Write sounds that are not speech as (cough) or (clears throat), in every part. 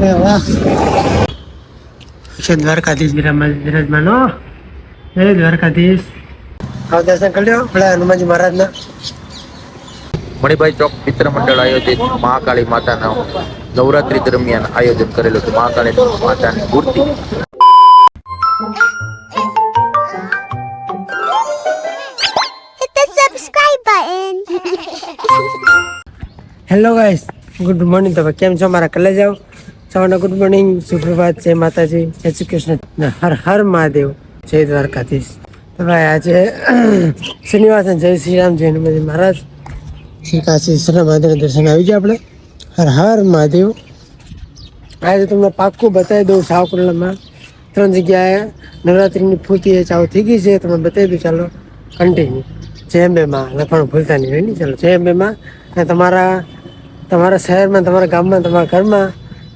અરે વાહ છે દ્વારકાધીશ બિરાજ બિરાજમાનો હે દ્વારકાધીશ આવો દર્શન કરી લ્યો પેલા હનુમાનજી મહારાજના મણિભાઈ ચોક મિત્ર મંડળ આયોજિત મહાકાળી માતાના નવરાત્રી દરમિયાન આયોજન કરેલું હતું મહાકાળી માતાની મૂર્તિ Hit the subscribe button. Hello guys good morning તમે કેમ છો મારા કલે જાઓ સવારના ગુડ મોર્નિંગ, સુપ્રભાત, જય માતાજી, જય શ્રી કૃષ્ણ. હર હર મહાદેવ, જય દ્વારકાધીશ. તો ભાઈ આજે શનિવાર જય શ્રી રામ, જય હનુમાનજી મહારાજ. શ્રી કાશી શ્રી મહાદેવના દર્શન આવી ગયા આપણે. હર હર મહાદેવ. આજે તમને પાક્કું બતાવી દઉં સાવકુંડલામાં ત્રણ જગ્યાએ નવરાત્રિની ફૂર્તિ એ ચાલુ થઈ ગઈ છે તમે બતાવી દઉં. ચાલો કન્ટિન્યુ જય અંબે માં લખવાનું ભૂલતા નહીં, હોય ને? ચાલો, જય અંબે અને તમારા તમારા શહેરમાં, તમારા ગામમાં, તમારા ઘરમાં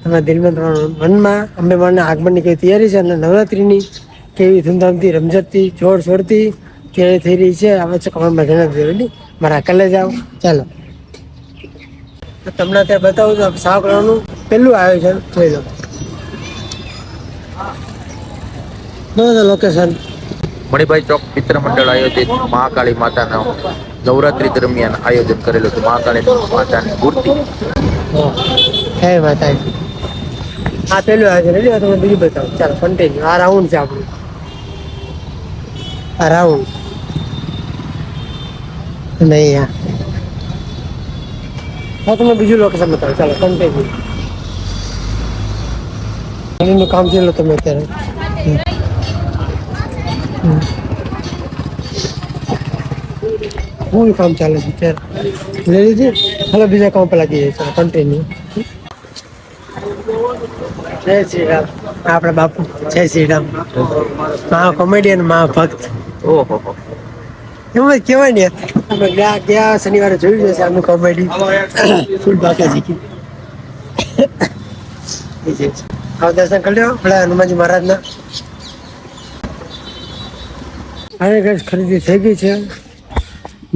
તમારા દિલમાં તમારા મનમાં અંબે માના આગમનની કેવી તૈયારી છે? અને નવરાત્રિની કેવી ધૂમધામથી રમઝટથી જોર છોડતી તૈયારી થઈ રહી છે? આવે છે કમરમાં જણાવી દેવું મારા કલે જાઓ. ચાલો. તમને ત્યાં બતાવું છું સાવ કરવાનું પહેલું આયોજન જોઈ લો. બરાબર લોકેશન મણિભાઈ ચોક મિત્ર મંડળ આયોજિત મહાકાળી માતાના નવરાત્રી દરમિયાન આયોજન કરેલું હતું. મહાકાળી માતાની મૂર્તિ. હે માતાજી. આ પેલું આયોજન હોય તમે બીજું બતાવો. ચાલો કન્ટિન્યુ આ રાઉન્ડ છે આપણું. આ રાઉન્ડ નહીં આ હા તમે બીજું લોકેશન બતાવો. ચાલો કન્ટિન્યુ નું કામ છે લો તમે અત્યારે. હમ. કામ ચાલે છે અત્યારે? લઈ લીધી હાલો, બીજા કામ પર લાગી જાય ચાલો કન્ટિન્યુ જય શ્રી રામ. આપણા બાપુ જય શ્રી રામ. મહા કોમેડિયન મહા ભક્ત. ઓહો. એમ જ કહેવાય ને આપણે ગયા ગયા શનિવારે જોયું જશે આમનું કોમેડી. ફૂલ બાકા જીકી હવે દર્શન કરી લો પેલા હનુમાનજી મહારાજના. અરે ગેસ ખરીદી થઈ ગઈ છે.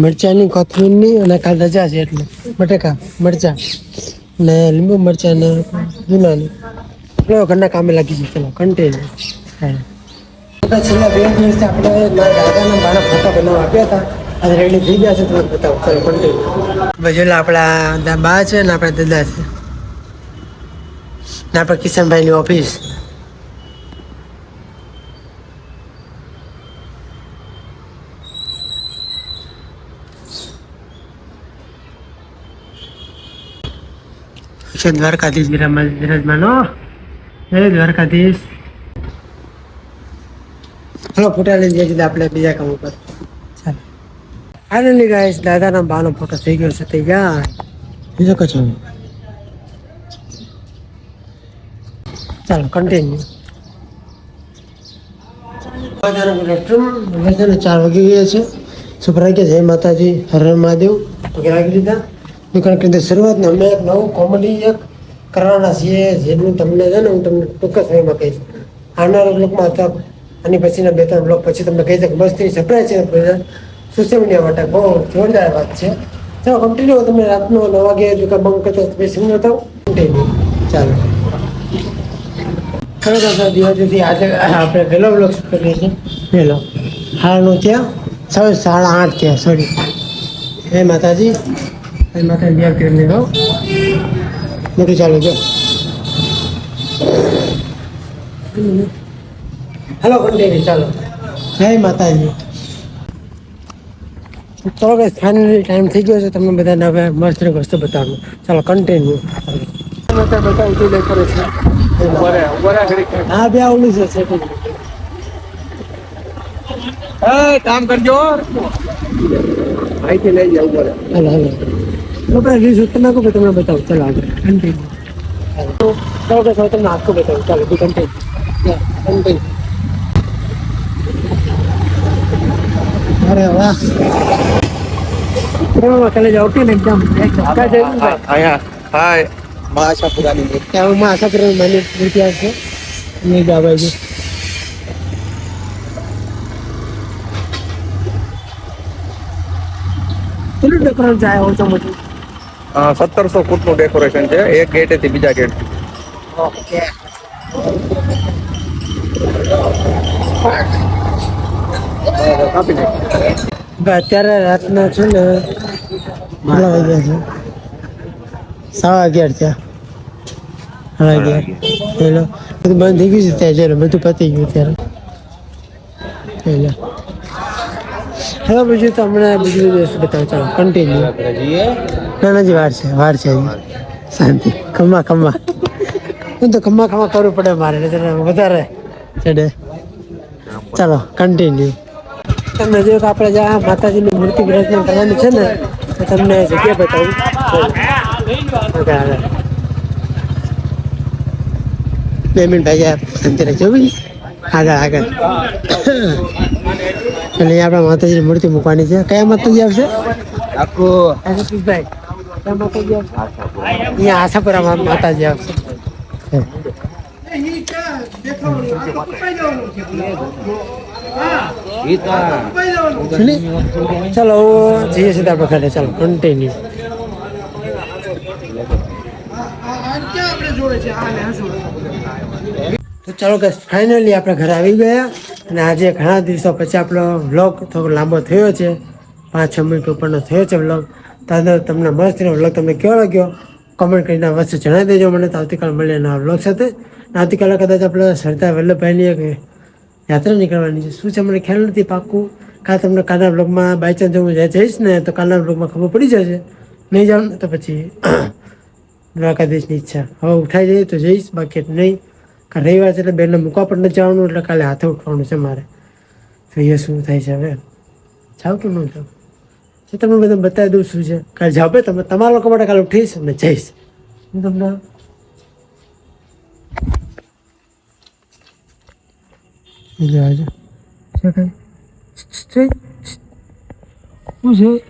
મરચાની કોથમીરની અને કાલ રજા છે એટલે. બટેકા મરચા ને લીંબુ મરચા ને જૂનાની. આપણે ઘરના કામે લાગી છે ચલો કન્ટિન્યુ હા. છેલ્લા બે દિવસથી આપણે મારા દાદાના બાળક ફોટા બનાવવા આપ્યા હતા. અને રેડી થઈ ગયા છે તમે બતાવો. ચલો કન્ટિન્યુ પછી આપણા બા છે ને આપણા દાદા છે. ને આપણા કિશનભાઈની ઓફિસ છે દ્વારકાધીશ બિરાજ બિરાજમાનો હે દ્વારકાધીશ. હલો ફોટા લઈ જઈએ છીએ આપણે બીજા કામ ઉપર. ચાલો. ફાઇનલી ગાઈસ દાદાના બાનો ફોટો થઈ ગયો છે તૈયાર બીજો કચો ચાલો કન્ટિન્યુ ચાર વાગી ગયા છે. સુપરા કે જય માતાજી હર હર મહાદેવ. વગેરે રાખી દીધા દુકાન કરી શરૂઆતને અમે એક નવું કોમેડી એક કરવાના છીએ, જેટલું તમને છે ને હું તમને ટૂંક જ સમયમાં કહીશ. આવનારા બ્લોકમાં હતા આની પછીના બે ત્રણ બ્લોક પછી તમને કહી શકું. બસથી સરપ્રાઈઝ છે સોશિયલ મીડિયા માટે બહુ જોરદાર વાત છે. ચાલો કન્ટિન્યુ તમે રાતનો નવ વાગે દુકાન બંધ કરતા બેસી નતા કન્ટિન્યુ ચાલો. ખરેખર સર દિવસથી આજે આપણે વહેલો બ્લોક શૂટ કરીએ છીએ. વહેલો હાલનું ત્યાં સાડા સાડા આઠ થયા સોરી હે માતાજી. હે માતાજી આ કરીને રહો મોટું ચાલો જો. હેલો કન્ટિન્યુ ચાલો. જય માતાજી. તો હવે ફાઇનલી ટાઈમ થઈ ગયો છે તમને બધાને હવે મસ્ત વસ્તુ બતાવું. ચાલો કન્ટિન્યુ છે હા બે આવડું છે setting. કામ કરજો. અહીંથી લઈ જાઉં પડે હાલો હાલો. આપણે રીલ્સ તમે કહો કે તમને બતાવું? ચાલો આગળ. કન્ટિન્યુ તો ચાલો કે સૌ તમને આખું બતાવું ચાલો બી કન્ટિન્યુ કન્ટિન્યુ અરે વાહ. પ્રેમમાં કાલે જાવ કે ને એકદમ છે. હાય મહાશાપુરાની મૂર્તિ ત્યાં હું આશા કરું માની મૂર્તિ છે. નહીં ગાવાય છે કેટલું ડેકોરેશન જાય ઓછો મોટું સત્તરસો ફૂટનું ડેકોરેશન છે. એક ગેટેથી બીજા ગેટ ઓકે અત્યારે રાતના છે ને કેટલા વાગ્યા છે. સાડા અગિયાર થયા. સાડા અગિયાર. હેલો. બધું બંધ થઈ ગયું છે ત્યાં જયારે બધું પતી ગયું ત્યારે હેલો. હવે બીજું તો હમણાં બીજું બતાવો. ચાલો કન્ટિન્યુ ના ના જી વાર છે વાર છે હજી. શાંતિ. ખમ્મા ખમ્મા. હું તો ખમ્મા ખમ્મા કરવું પડે મારે નહીંતર વધારે. ચડે. ચાલો કન્ટિન્યુ તમને જો કે આપણે જ્યાં માતાજીની મૂર્તિ વિરાજમાન કરવાની છે ને તો તમને જગ્યા બતાવી. ઓકે, હાલો. બે મિનિટ ભાઈ યાર શાંતિ રાખજો ભાઈ આગળ આગળ. એટલે અહીંયા આપણે માતાજીની મૂર્તિ મૂકવાની છે. કયા માતાજી આવશે? આખું આશાપુરભાઈ કયા માતાજી આવશે અહીંયા આશાપુરા માતાજી આવશે. ચલો જઈએ સીધા ઘરે, ચાલો કન્ટિન્યુ તો ચાલો કે ફાઇનલી આપણે ઘરે આવી ગયા અને આજે ઘણા દિવસો પછી આપણો વ્લોગ થોડો લાંબો થયો છે. પાંચ છ મિનિટ ઉપરનો થયો છે વ્લોગ તો તમને મસ્ત વ્લોગ તમને કેવો લાગ્યો? કોમેન્ટ કરીને અવશ્ય જણાવી દેજો મને. તો આવતીકાલ મળીએ નવા વ્લોગ સાથે. આવતીકાલે કદાચ આપણે સરદાર વલ્લભભાઈની એક યાત્રા નીકળવાની છે. શું છે? મને ખ્યાલ નથી પાક્કું. કાં તમને કાલના બ્લોગમાં બાય ચાન્સ હું જઈશ ને, તો કાલના બ્લોગમાં ખબર પડી જશે. નહીં જાઉં તો પછી (clears throat) દ્વારકાધીશની ઈચ્છા. હવે ઉઠાઈ જઈએ તો જઈશ, બાકી નહીં. કારણ રવિવાર છે એટલે બેનને મૂકવા પણ નથી જવાનું, એટલે કાલે હાથે ઉઠવાનું છે મારે. જોઈએ શું થાય છે હવે? જાવ કે ન જાવ જે તમને બધા બતાવી દઉં શું છે. કાલે ભાઈ તમે તમારા લોકો માટે કાલે ઉઠીશ અને જઈશ. હું તમને બીજું છે?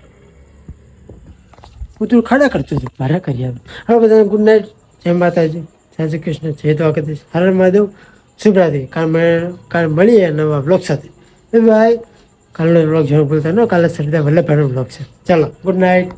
હું તું ખડા કરતો છું. મારા કરી આવ્યો હવે બધાને ગુડ નાઇટ જય માતાજી. જય શ્રી કૃષ્ણ. જય દ્વારકાધીશ. હર મહાદેવ. શુભ રાત્રિ. કાલ કાલ મળીએ નવા બ્લોગ સાથે. બાય કાલનો બ્લોગ જોવાનું ભૂલતા ન કાલે સરદાર વલ્લભભાઈનો બ્લોગ છે. ચાલો ગુડ નાઇટ